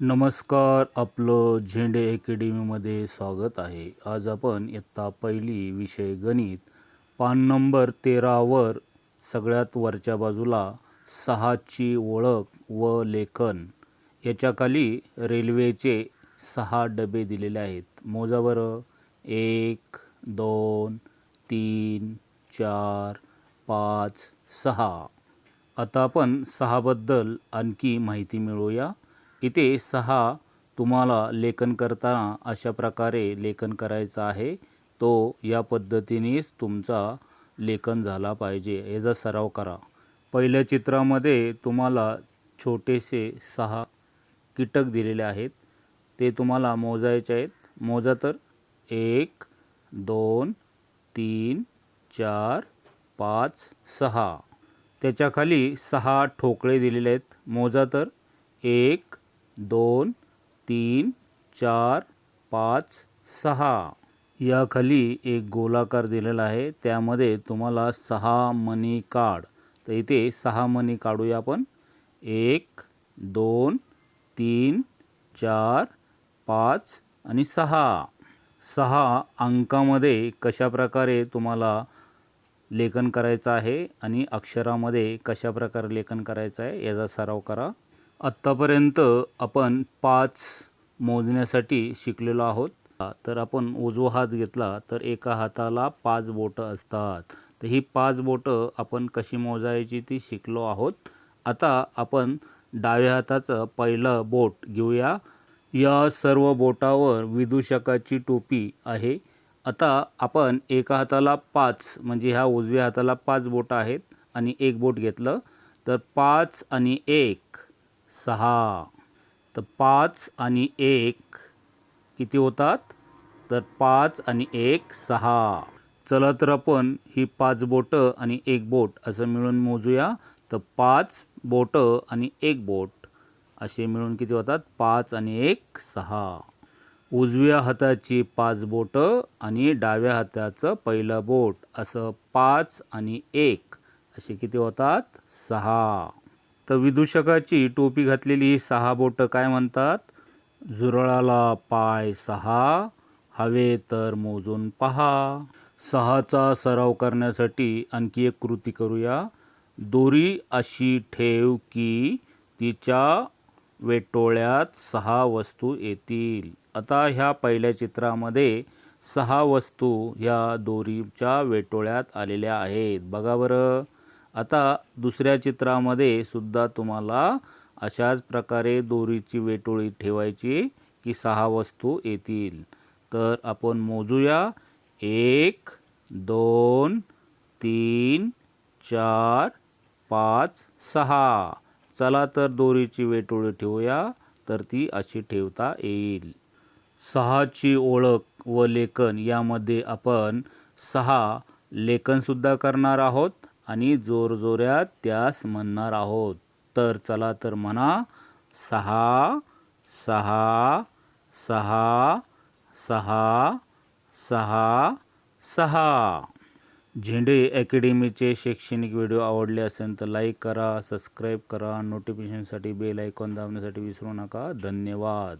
नमस्कार आपलं झेंडे अकॅडमीमध्ये स्वागत आहे. आज आपण इयत्ता पहिली विषय गणित पान नंबर तेरावर सगळ्यात वरच्या बाजूला सहाची ओळख व लेखन. याच्याखाली रेल्वेचे सहा डबे दिलेले आहेत. मोजा बरं. एक दोन तीन चार पाच सहा. आता आपण सहाबद्दल आणखी माहिती मिळवूया. इथे सहा तुम्हाला लेखन करताना अशा प्रकारे लेखन करायचं आहे. तो या पद्धतीनेच तुमचा लेखन झाला पाहिजे. याचा सराव करा. पहिल्या चित्रामध्ये तुम्हाला छोटेसे सहा कीटक दिलेले आहेत. ते तुम्हाला मोजायचे आहेत. मोजा तर. एक दोन तीन चार पाच सहा. त्याच्याखाली सहा ठोकळे दिलेले आहेत. मोजा तर. एक दोन तीन चार पाच सहा. याखाली एक गोलाकार दिलेला आहे. त्यामध्ये तुम्हाला सहा मनी काढ. तर इथे सहा मणी काढूया आपण. एक दोन तीन चार पाच आणि सहा. सहा अंकामध्ये कशा प्रकारे तुम्हाला लेखन करायचं आहे आणि अक्षरामध्ये कशा प्रकारे लेखन करायचं आहे याचा सराव करा. आत्तापर्यंत आपण पाच मोजण्यासाठी शिकलेलो आहोत. तर आपण उजवा हात घेतला तर एका हाताला पाच बोटं असतात. तर ही पाच बोटं आपण कशी मोजायची ती शिकलो आहोत. आता आपण डाव्या हाताचं पहिलं बोट घेऊया. या सर्व बोटावर विदूषकाची टोपी आहे. आता आपण एका हाताला पाच म्हणजे ह्या उजव्या हाताला पाच बोटं आहेत आणि एक बोट घेतलं. तर पाच आणि एक सहा. तर पाच आणि एक किती होतात? तर पाच आणि एक सहा. चला तर आपण ही पाच बोटं आणि एक बोट असं मिळून मोजूया. तर पाच बोटं आणि एक बोट असे मिळून किती होतात? पाच आणि एक सहा. उजव्या हाताची पाच बोटं आणि डाव्या हाताचं पहिलं बोट असं पाच आणि एक असे किती होतात? सहा. तर विदूषकाची टोपी घातलेली ही सहा बोटं काय म्हणतात? झुरळाला पाय सहा हवे तर मोजून पहा. सहाचा सराव करण्यासाठी आणखी एक कृती करूया. दोरी अशी ठेव की तिच्या वेटोळ्यात सहा वस्तू येतील. आता ह्या पहिल्या चित्रामध्ये सहा वस्तू ह्या दोरीच्या वेटोळ्यात आलेल्या आहेत. बघा बरं. आता दुसऱ्या चित्रामध्ये सुद्धा तुम्हाला अशाच प्रकारे दोरीची वेटोळी ठेवायची की सहा वस्तू येतील. तर आपण मोजूया. एक दोन तीन चार पाच सहा. चला तर दोरीची वेटोळी ठेवूया. तर ती अशी ठेवता येईल. सहाची ओळख व लेखन यामध्ये आपण सहा लेखनसुद्धा करणार आहोत. आणि जोरजोऱ्यात त्यास म्हणणार आहोत. तर चला तर म्हणा सहा सहा सहा सहा सहा सहा. झेंडे अकॅडमीचे शैक्षणिक व्हिडिओ आवडले असेल तर लाईक करा सबस्क्राईब करा नोटिफिकेशनसाठी बेल आयकॉन दाबण्यासाठी विसरू नका. धन्यवाद.